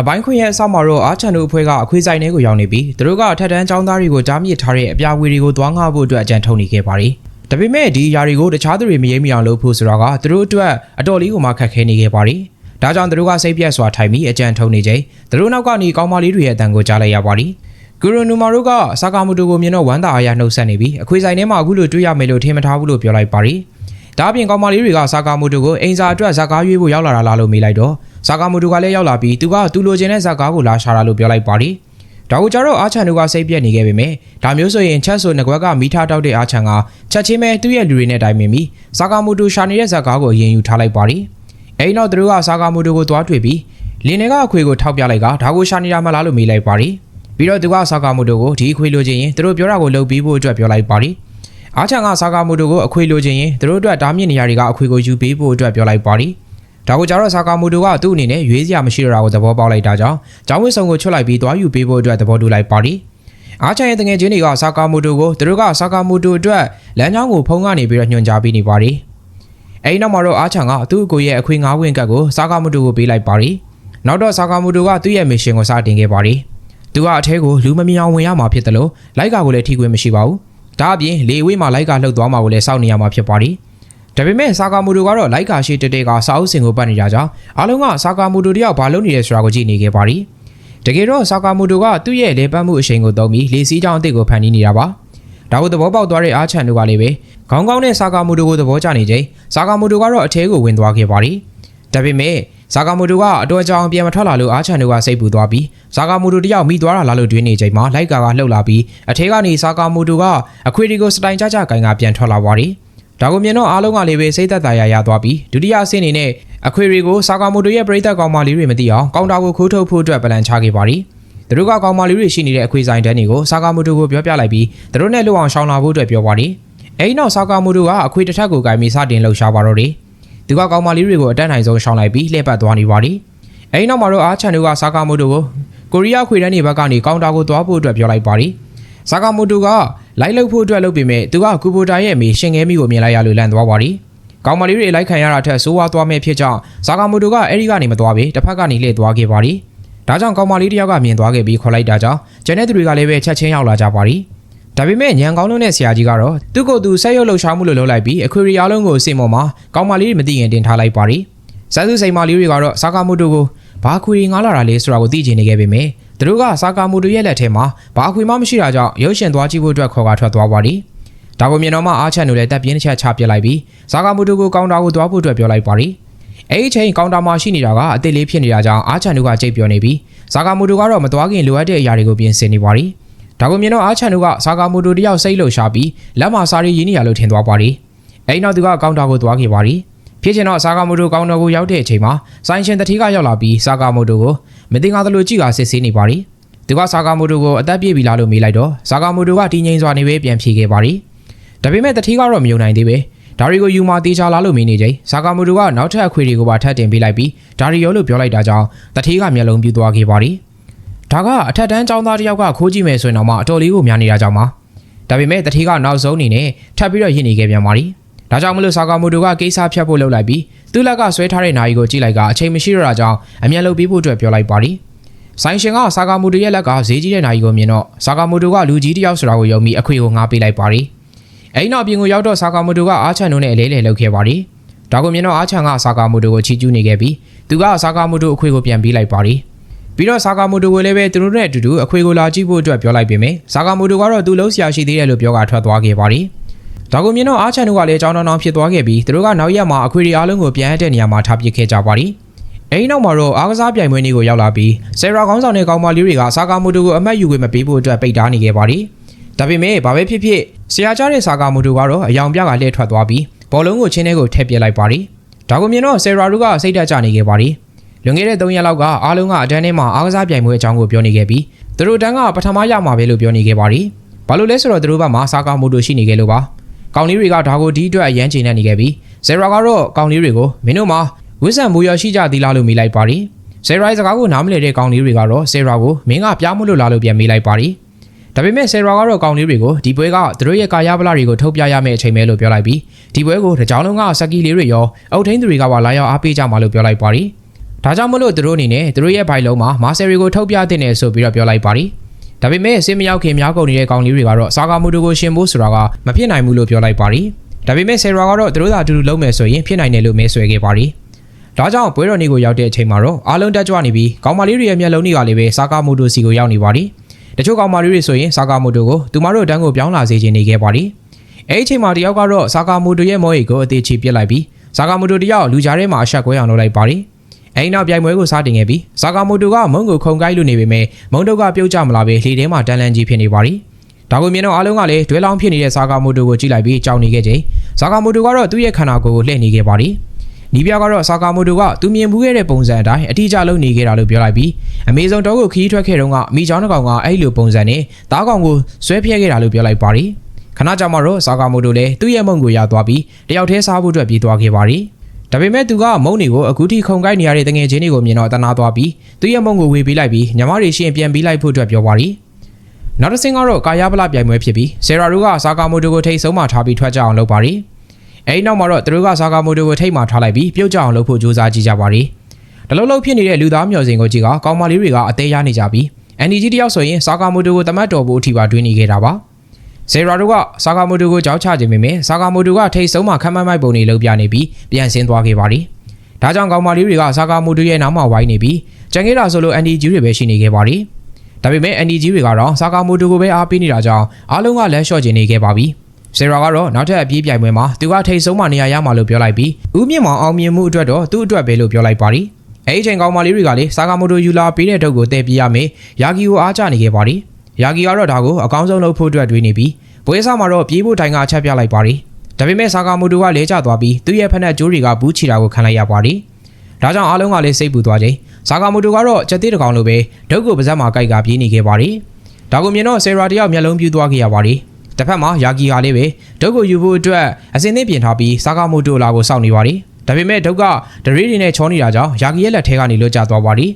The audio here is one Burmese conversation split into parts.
အပိုင်းခွင့်ရဲ့အဆောက်မှာတော့အာချန်တို့အဖွဲ့ကအခွေဆိုင်ထဲကိုရောက်နေပြီးသူတို့ကအထက်တန်းចောင်းသားတွေကိုကြားမြစ်ထားတဲ့အပြာဝေတွေကိုသွားငှားဖို့အတွက်အကြံထုတ်နေခဲ့ပါတယ်။ဒါပေမဲ့ဒီຢာတွေကိုတခြားသူတွေမရိပ်မိအောင်လုပ်ဖို့ဆိုတာကသူတို့အတွက်အတော်လေးကိုမှခက်ခဲနေခဲ့ပါတယ်။ဒါကြောင့်သူတို့ကစိတ်ပြက်စွာထိုင်ပြီးအကြံထုတ်နေချိန်သူတို့နောက်ကနေကောင်းမလေးတွေရဲ့အတန်ကိုကြားလိုက်ရပါတယ်။ဂူရိုနူမာတို့ကဆာကာမူတိုကိုမြင်တော့ဝမ်းသာအားရနှုတ်ဆက်နေပြီးအခွေဆိုင်ထဲမှာအခုလိုတွေ့ရမယ်လို့ထင်မထားဘူးလို့ပြောလိုက်ပါတယ်။ဒါအပြင်ကောင်မလေးတွေကဆာကာမူတိုကိုအင်စာအတွက်ဇာကားရွေးဖို့ရောက်လာတာလားလို့မေးလိုက်တော့ ဇာကာမူတိုကလည်းရောက်လာပြီးသူကသူလိုချင်တဲ့ဇာကားကိုလာရှာတာလို့ပြောလိုက်ပါတယ်။ဒါကိုကြတော့အာချန်တို့ကစိတ်ပြက်နေခဲ့ပေမဲ့ဒါမျိုးဆိုရင်ချက်ဆိုငကွက်ကမိထားတောက်တဲ့အာချန်ကချက်ချင်းပဲသူ့ရဲ့လူတွေနဲ့တိုင်ပင်ပြီးဇာကာမူတိုရှာနေတဲ့ဇာကားကိုအရင်ယူထားလိုက်ပါတယ်။အဲဒီနောက်သူတို့ကဇာကာမူတိုကိုသွားတွေ့ပြီးလင်းနေကအခွေကိုထောက်ပြလိုက်ကဒါကိုရှာနေတာမလားလို့မေးလိုက်ပါတယ်။ပြီးတော့သူကဇာကာမူတိုကိုဒီအခွေလိုချင်ရင်သူတို့ပြောတာကိုလုပ်ပြီးဖို့အတွက်ပြောလိုက်ပါတယ်။အားချန်ကဆာကာမူတိုကိုအခွေလိုချင်ရင်သူတို့အတွက်ဓာမြင့်နေရာတွေကအခွေကိုယူပေးဖို့အတွက်ပြောလိုက်ပါတယ်။ ဒါကိုကြတော့ဆာကာမူတိုကသူ့အနေနဲ့ရွေးစရာမရှိတော့တာကိုသဘောပေါက်လိုက်တာကြောင့်ကျောင်းဝစ်ဆောင်ကိုချွတ်လိုက်ပြီးသွားယူပေးဖို့အတွက်သဘောတူလိုက်ပါတယ်။အားချန်ရဲ့တငယ်ချင်းတွေကဆာကာမူတိုကိုသူတို့ကဆာကာမူတိုအတွက်လမ်းကြောင်းကိုဖုံးကနေပြီးတော့ညွှန်ကြားပေးနေပါတယ်။အဲဒီနောက်မှာတော့အားချန်ကသူ့အကိုရဲ့အခွေငါးဝင်ကတ်ကိုဆာကာမူတိုကိုပေးလိုက်ပါတယ်။နောက်တော့ဆာကာမူတိုကသူ့ရဲ့မစ်ရှင်ကိုစတင်ခဲ့ပါတယ်။သူကအထဲကိုလူမမြင်အောင်ဝင်ရမှာဖြစ်တယ်လို့လိုက်ကာကိုလည်းထိခွင့်မရှိပါဘူး။ဒါအပြင်လေဝေးမှာလိုက်ကာလှုပ်သွားမှာကိုလည်းစောင့်နေရမှာဖြစ်ပါတယ်။ ဒါပေမဲ့ဆာကာမူတိုကတော့လိုက်ကာရှိတက်တဲ့ကစာအုပ်စင်ကိုပတ်နေကြကြောင်းအားလုံးကဆာကာမူတိုတယောက်ဘာလုပ်နေလဲဆိုတာကိုကြည့်နေခဲ့ပါတယ်။တကယ်တော့ဆာကာမူတိုကသူ့ရဲ့လေပတ်မှုအရှိန်ကိုသုံးပြီးလေစီးကြောင်းအသစ်ကိုဖန်တီးနေတာပါ။ဒါကိုသဘောပေါက်သွားတဲ့အားချန်တို့ကလည်းပဲခေါင်းကောင်းတဲ့ဆာကာမူတိုကိုသဘောကျနေချိန်ဆာကာမူတိုကတော့အထဲကိုဝင်သွားခဲ့ပါတယ်။ဒါပေမဲ့ဇာကာမူတိုကအတော်ကြောင်ပြန်မထွက်လာလို့အားချန်တို့ကစိတ်ပူသွားပြီးဇာကာမူတိုတယောက်မိသွားတာလားလို့တွေးနေချိန်မှာလိုက်ကာကလှုပ်လာပြီးအထဲကနေဇာကာမူတိုကအခွေဒီကိုစတိုင်ကြကြကင်ကပြန်ထွက်လာပါတယ်။ ဒါကိုမြင်တော့အားလုံးကလည်းပဲစိတ်သက်သာရရသွားပြီးဒုတိယအဆင့်အနေနဲ့အခွေတွေကိုဇာကာမူတိုရဲ့ပရိသတ်ကောင်မလေးတွေမသိအောင်ကောင်တာကိုခိုးထုတ်ဖို့အတွက်ပလန်ချခဲ့ပါတယ်။သူတို့ကကောင်မလေးတွေရှိနေတဲ့အခွေဆိုင်တန်းတွေကိုဇာကာမူတိုကိုပြောပြလိုက်ပြီးသူတို့နဲ့လွတ်အောင်ရှောင်လာဖို့အတွက်ပြောပါတယ်။အဲဒီနောက်ဇာကာမူတိုကအခွေတစ်ထပ်ကိုကင်ပြီးစတင်လှုပ်ရှားပါတော့တယ်။သူကကောင်မလေးတွေကိုအတန်းနိုင်ဆုံးရှောင်လိုက်ပြီးလှည့်ပတ်သွားနေပါတယ်။အဲဒီနောက်မှာတော့အာချန်တို့ကဆာကာမိုတိုကိုကိုရီးယားခွေတန်းတွေဘက်ကနေကောင်တာကိုသွားဖို့အတွက်ပြောလိုက်ပါတယ်။ဆာကာမိုတိုက လိုက်လုပ်ဖို့အတွက်လုပ်ပေမဲ့သူကကူဘိုတာရဲ့အမေရှင်ငယ်မိကိုမြင်လိုက်ရလို့လန့်သွားပါတယ်။ကောင်မလေးတွေလိုက်ခံရတာထက်ဆိုးဝါးသွားမဲ့ဖြစ်ကြောင်းဆာကာမိုတိုကအဲဒီကနေမသွားဘဲတစ်ဖက်ကနေလှည့်သွားခဲ့ပါတယ်။ဒါကြောင့်ကောင်မလေးတစ်ယောက်ကမြင်သွားခဲ့ပြီးခေါ်လိုက်တာကြောင့်ကျန်တဲ့သူတွေကလည်းပဲချက်ချင်းရောက်လာကြပါတယ်။ဒါပေမဲ့ညံကောင်းလုံးနဲ့ဆရာကြီးကတော့သူ့ကိုယ်သူဆက်ရုပ်လှုပ်ရှားမှုလို့လုပ်လိုက်ပြီးအခွေရီအားလုံးကိုအစင်ပေါ်မှာကောင်းမလေးတွေမသိရင်တင်ထားလိုက်ပါတယ်။ဇန်စုစိန်မာလေးတွေကတော့ဆာကာမိုတိုကိုဘာခွေရီငားလာတာလဲဆိုတာကိုသိချင်နေခဲ့ပေမဲ့ သူတို့ကဆာကာမိုတိုရဲ့လက်ထဲမှာဘာခွေမှမရှိတာကြောင့်ရုပ်ရှင်သွားကြည့်ဖို့အတွက်ခေါ်ကထွက်သွားပါတယ်။ဒါကိုမြင်တော့မှအားချက်တို့လည်းတက်ပြင်းတစ်ချက်ချပြစ်လိုက်ပြီးဆာကာမိုတိုကိုကောင်တာကိုသွားဖို့အတွက်ပြောလိုက်ပါတယ်။အဲဒီအချိန်ကောင်တာမှာရှိနေတာကအစ်စ်လေးဖြစ်နေတာကြောင့်အားချန်တို့ကကြိတ်ပြောနေပြီးဆာကာမိုတိုကတော့မသွားခင်လိုအပ်တဲ့အရာတွေကိုပြင်ဆင်နေပါတယ်။ဒါကိုမြင်တော့အားချန်တို့ကဆာကာမိုတိုတယောက်စိတ်လှုပ်ရှားပြီးလက်မစားရီရင်းနေရလို့ထင်သွားပါတယ်။အဲဒီနောက်သူကကောင်တာကိုသွားခဲ့ပါတယ်။ဖြစ်ချင်တော့ဆာကာမိုတိုကောင်တာကိုရောက်တဲ့အချိန်မှာဆိုင်ရှင်တတိကရောက်လာပြီးဆာကာမိုတိုကို မတင်ကားသလိုကြည့်ကစစ်ဆေးနေပါတယ်။သူကဆာကာမိုတိုကိုအသက်ပြည့်ပြီလားလို့မေးလိုက်တော့ဆာကာမိုတိုကတည်ငြိမ်စွာနေပဲပြန်ဖြေခဲ့ပါတယ်။ဒါပေမဲ့တတိကတော့မယုံနိုင်သေးပဲ။ဒါတွေကိုယူမာတေချာလားလို့မေးနေချိန်ဆာကာမိုတိုကနောက်ထပ်အခွေတွေကိုပါထပ်တင်ပေးလိုက်ပြီးဒါရီရောလို့ပြောလိုက်တာကြောင့်တတိကမျက်လုံးပြူသွားခဲ့ပါတယ်။ဒါကအထက်တန်းចောင်းသားတစ်ယောက်ကခိုးကြည့်မယ်ဆိုရင်တော့မှအတော်လေးကိုများနေတာကြောင့်ပါဒါပေမဲ့တတိကနောက်ဆုံးအနေနဲ့ထပ်ပြီးတော့ရင့်နေခဲ့ပြန်ပါလိ ဒါကြောင့်မလို့ဆာကာမိုတိုကကိစ္စဖြတ်ဖို့လုပ်လိုက်ပြီးသူ့လက်ကဆွဲထားတဲ့နာရီကိုကြည့်လိုက်ကအချိန်မရှိတော့တာကြောင့်အမျက်လုံးပြီးဖို့အတွက်ပြောလိုက်ပါလိဆိုင်ရှင်ကဆာကာမိုတိုရဲ့လက်ကဈေးကြီးတဲ့နာရီကိုမြင်တော့ဆာကာမိုတိုကလူကြီးတစ်ယောက်ဆိုတာကိုယုံပြီးအခွေကိုငားပေးလိုက်ပါလိအဲဒီနောက်အပြင်ကိုရောက်တော့ဆာကာမိုတိုကအားချန်တို့နဲ့အလဲလဲလှုပ်ခဲ့ပါလိဒါကိုမြင်တော့အားချန်ကဆာကာမိုတိုကိုချီးကျူးနေခဲ့ပြီးသူကဆာကာမိုတိုအခွေကိုပြန်ပေးလိုက်ပါလိပြီးတော့ဆာကာမိုတိုကိုလည်းပဲသူတို့နဲ့အတူတူအခွေကိုလာကြည့်ဖို့အတွက်ပြောလိုက်ပေမယ့်ဆာကာမိုတိုကတော့သူ့လုံးဆရာရှိသေးတယ်လို့ပြောကထွက်သွားခဲ့ပါတယ်။ ဒါကိုမြင်တော့အားချန်တို့ကလည်းအကြောင်းတောင်းတောင်းဖြစ်သွားခဲ့ပြီးသူတို့ကနောက်ရက်မှာအခွေတွေအားလုံးကိုပြန်ရတဲ့နေရာမှာထားပစ်ခဲ့ကြပါတယ်။အဲဒီနောက်မှာတော့အားကစားပြိုင်ပွဲနေ့ကိုရောက်လာပြီးဆယ်ရာခေါင်းဆောင်တဲ့ကောင်မလေးတွေကဆာကာမိုတိုကိုအမတ်ယူခွင့်မပေးဖို့အတွက်ပိတ်တားနေခဲ့ပါတယ်။ဒါပေမဲ့ဘာပဲဖြစ်ဖြစ်ဆရာကြားတဲ့ဆာကာမိုတိုကတော့အယောင်ပြကလှည့်ထွက်သွားပြီးဘောလုံးကိုချင်းထဲကိုထည့်ပစ်လိုက်ပါတယ်။ဒါကိုမြင်တော့ဆယ်ရာတို့ကစိတ်ဓာတ်ကျနေခဲ့ပါတယ်။လွန်ခဲ့တဲ့3ရက်လောက်ကအားလုံးကအတန်းထဲမှာအားကစားပြိုင်ပွဲအကြောင်းကိုပြောနေခဲ့ပြီးသူတို့တန်းကပထမရမှာပဲလို့ပြောနေခဲ့ပါတယ်။ဘာလို့လဲဆိုတော့သူတို့ဘက်မှာစာကာမိုတိုရှိနေခဲ့လို့ပါ။ ကောင်လေးတွေကဒါကိုဒီအတွက်အရန်ချိန်နေနေခဲ့ပြီးဇေရာကတော့ကောင်လေးတွေကိုမင်းတို့မှာဝစ်ဆန်မူရရှိကြသီလားလို့မေးလိုက်ပါတယ်။ဇေရာရဲ့စကားကိုနားမလည်တဲ့ကောင်လေးတွေကတော့ဇေရာကိုမင်းကပြားမလို့လားလို့ပြန်မေးလိုက်ပါတယ်။ဒါပေမဲ့ဆယ်ရာကတော့ကောင်လေးတွေကိုဒီပွဲကသူတို့ရဲ့ကာယဗလာတွေကိုထုတ်ပြရမယ့်အချိန်ပဲလို့ပြောလိုက်ပြီးဒီပွဲကိုတကြောင်လုံးကစကီလေးတွေရောအုတ်ထင်းသူတွေကပါလာရောက်အားပေးကြမှာလို့ပြောလိုက်ပါတယ်။ဒါကြောင့်မလို့သူတို့အနေနဲ့သူတို့ရဲ့ဘိုင်လုံးမှာမာဆယ်ရီကိုထုတ်ပြတဲ့နယ်ဆိုပြီးတော့ပြောလိုက်ပါတယ် ဒါပေမဲ့အစင်မရောက်ခင်များကုန်နေတဲ့ကောင်လေးတွေကတော့စာကာမူတိုကိုရှင်ဖို့ဆိုတာကမဖြစ်နိုင်ဘူးလို့ပြောလိုက်ပါတယ်ဒါပေမဲ့ဆယ်ရာကတော့သူတို့သာအတူတူလုံးမယ်ဆိုရင်ဖြစ်နိုင်တယ်လို့မဲဆွဲခဲ့ပါတယ်ဒါကြောင့်ပွဲတော်နေ့ကိုရောက်တဲ့အချိန်မှာတော့အားလုံးတက်ကြွနေပြီးကောင်မလေးတွေရဲ့မျက်လုံးတွေကလည်းပဲစာကာမူတိုစီကိုရောက်နေပါတယ်တချို့ကောင်မလေးတွေဆိုရင်စာကာမူတိုကိုသူမတို့တန်းကိုပြောင်းလာစေချင်နေခဲ့ပါတယ်အဲ့ဒီအချိန်မှာတယောက်ကတော့စာကာမူတိုရဲ့မော်ရီကိုအသေးချီပစ်လိုက်ပြီးစာကာမူတိုတယောက်လူကြားထဲမှာအဆက်ကွဲအောင်လုပ်လိုက်ပါတယ် အဲ့ဒီနောက်ပြိုင်ပွဲကိုစတင်ခဲ့ပြီးစာကာမူတိုကမုံကိုခုံကိုက်လို့နေပေမဲ့မုံတုတ်ကပြုတ်ကျမလာပဲလေထဲမှာတန်လန်ကြီးဖြစ်နေပါတယ်ဒါကိုမြင်တော့အားလုံးကလည်းဒွဲလောင်းဖြစ်နေတဲ့စာကာမူတိုကိုကြည့်လိုက်ပြီးကြောက်နေခဲ့ချိန်စာကာမူတိုကတော့သူ့ရဲ့ခန္ဓာကိုယ်ကိုလှည့်နေခဲ့ပါတယ်နီးပြကတော့စာကာမူတိုကသူမြင်မှုခဲ့တဲ့ပုံစံအတိုင်းအထီးကျလုံးနေခဲ့တာလို့ပြောလိုက်ပြီးအမေဇုံတောကိုခီးထွက်ခဲ့တုန်းကမိချောင်းတစ်ကောင်ကအဲ့လိုပုံစံနဲ့တားကောင်ကိုဆွဲဖျက်ခဲ့တာလို့ပြောလိုက်ပါတယ်ခဏကြာမှတော့စာကာမူတိုလည်းသူ့ရဲ့မုံကိုရသွားပြီးတယောက်တည်းစားဖို့အတွက်ပြေးသွားခဲ့ပါတယ် ဒါပေမဲ့သူကမုံတွေကိုအခုထိခုံကိုက်နေရတဲ့တငယ်ချင်းတွေကိုမြင်တော့တနာသွားပြီးသူ့ရဲ့မုံကိုဝေပေးလိုက်ပြီးညီမတွေရှင်းပြန်ပေးလိုက်ဖို့အတွက်ပြောပါတယ်နောက်တစ်ဆင့်ကတော့ကာယပလပြိုင်ပွဲဖြစ်ပြီးဆယ်ရာတို့ကစာကာမိုတိုကိုထိတ်ဆုံးမှထားပြီးထွက်ကြအောင်လုပ်ပါတယ်အဲဒီနောက်မှာတော့သူတို့ကစာကာမိုတိုကိုထိတ်မှထားလိုက်ပြီးပြုတ်ကြအောင်လုပ်ဖို့ကြိုးစားကြည့်ကြပါတယ်ဒီလိုလုပ်ဖြစ်နေတဲ့လူသားမျှော်စင်ကိုကြည့်ကကောင်မလေးတွေကအသေးရနေကြပြီးအန်ဒီဂျီတယောက်ဆိုရင်စာကာမိုတိုကိုတမတ်တော်ဖို့အထိပါတွင်းနေခဲ့တာပါ ဇေရာတို့ကစာကာမိုတိုကိုကြောက်ချခြင်းပေမဲ့စာကာမိုတိုကထိတ်ဆုံးမှခမ်းမမိုက်ပုံတွေလုပ်ပြနေပြီးပြန်ဆင်းသွားခဲ့ပါတယ်ဒါကြောင့်ကောင်မလေးတွေကစာကာမိုတိုရဲ့နောက်မှာဝိုင်းနေပြီးကျန်ခဲ့တာဆိုလို့အန်ဒီဂျီတွေပဲရှိနေခဲ့ပါတယ်ဒါပေမဲ့အန်ဒီဂျီတွေကတော့စာကာမိုတိုကိုပဲအားပေးနေတာကြောင့်အားလုံးကလက်လျှော့ကျင်နေခဲ့ပါပြီဆယ်ရာကတော့နောက်ထပ်အပြေးပြိုင်ပွဲမှာသူကထိတ်ဆုံးမှနေရာရမှာလို့ပြောလိုက်ပြီးဦးမြင့်မောင်အောင်မြင်မှုအတွက်တော့သူ့အတွက်ပဲလို့ပြောလိုက်ပါတယ်အဲ့ဒီချိန်ကောင်မလေးတွေကလည်းစာကာမိုတိုယူလာပေးတဲ့ထုတ်ကိုတည့်ပြရမယ်ယာဂီကိုအားကျနေခဲ့ပါတယ် ယာဂီကတော့ဒါကိုအကောင်းဆုံးလုပ်ဖို့အတွက်တွေးနေပြီးပွဲစားမှာတော့ပြေးဖို့တိုင်ကအချက်ပြလိုက်ပါတယ်ဒါပေမဲ့စာကာမိုတိုကလဲကျသွားပြီးသူ့ရဲ့ဖက်နှက်ကြိုးတွေကဘူးချီတာကိုခံလိုက်ရပါတယ်ဒါကြောင့်အားလုံးကလည်းစိတ်ပူသွားချိန်စာကာမိုတိုကတော့ကြက်သေးတကောင်လိုပဲဒုတ်ကိုပါဇက်မှာကြိုက်ကပြေးနေခဲ့ပါတယ်ဒါကိုမြင်တော့ဆယ်ရာတယောက်မျက်လုံးပြူးသွားခဲ့ရပါတယ်တစ်ဖက်မှာယာဂီဟာလေးပဲဒုတ်ကိုယူဖို့အတွက်အစင်းသင်းပြင်ထားပြီးစာကာမိုတိုလာကိုစောင့်နေပါတယ်ဒါပေမဲ့ဒုတ်ကဒရီတွေနဲ့ချောနေတာကြောင့်ယာဂီရဲ့လက်ထဲကနေလွတ်ကျသွားပါတယ်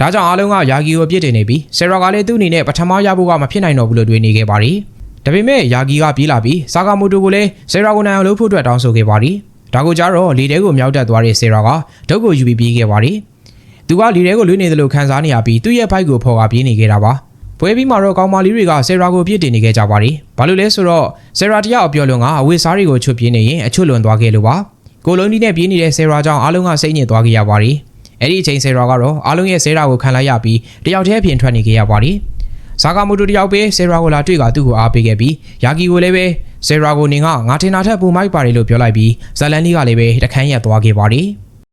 ဒါကြောင့်အားလုံးကယာဂီကိုအပြစ်တင်နေပြီးဆယ်ရာကလည်းသူ့အနေနဲ့ပထမရဖို့ကမဖြစ်နိုင်တော့ဘူးလို့တွေးနေခဲ့ပါတယ်ဒါပေမဲ့ယာဂီကပြေးလာပြီးစာကာမိုတိုကိုလည်းဆယ်ရာကိုနိုင်အောင်လုပ်ဖို့အတွက်တောင်းဆိုခဲ့ပါတယ်ဒါကိုကြတော့လေတဲကိုမြောက်တက်သွားတဲ့ဆယ်ရာကဒုတ်ကိုယူပြီးပြေးခဲ့ပါတယ်သူကလေတဲကိုလွှင့်နေတယ်လို့ခံစားနေရပြီးသူ့ရဲ့ဘိုက်ကိုဖော်ကပြေးနေခဲ့တာပါပွဲပြီးမှတော့ကောင်မလေးတွေကဆယ်ရာကိုပြစ်တင်နေခဲ့ကြပါတယ်ဘာလို့လဲဆိုတော့ဆယ်ရာတယောက်အပြောလွန်ကအဝေးစားတွေကိုချွတ်ပြေးနေရင်အချွတ်လွန်သွားခဲ့လို့ပါကိုလုံးဒီနဲ့ပြေးနေတဲ့ဆယ်ရာကြောင့်အားလုံးကစိတ်ညစ်သွားခဲ့ရပါတယ် အဲ့ဒီအချိန်ဆယ်ရာကတော့အားလုံးရဲ့ဆယ်ရာကိုခံလိုက်ရပြီးတယောက်တည်းအပြင်ထွက်နေခဲ့ရပါတယ်ဇာကာမိုတိုတယောက်ပဲဆယ်ရာကိုလာတွေ့ကသူ့ကိုအားပေးခဲ့ပြီးယာဂီကိုလည်းပဲဆယ်ရာကိုနင်ကငါထင်တာထက်ပိုမိုက်ပါတယ်လို့ပြောလိုက်ပြီးဇလန်လီကလည်းပဲတခန်းရက်သွားခဲ့ပါတယ်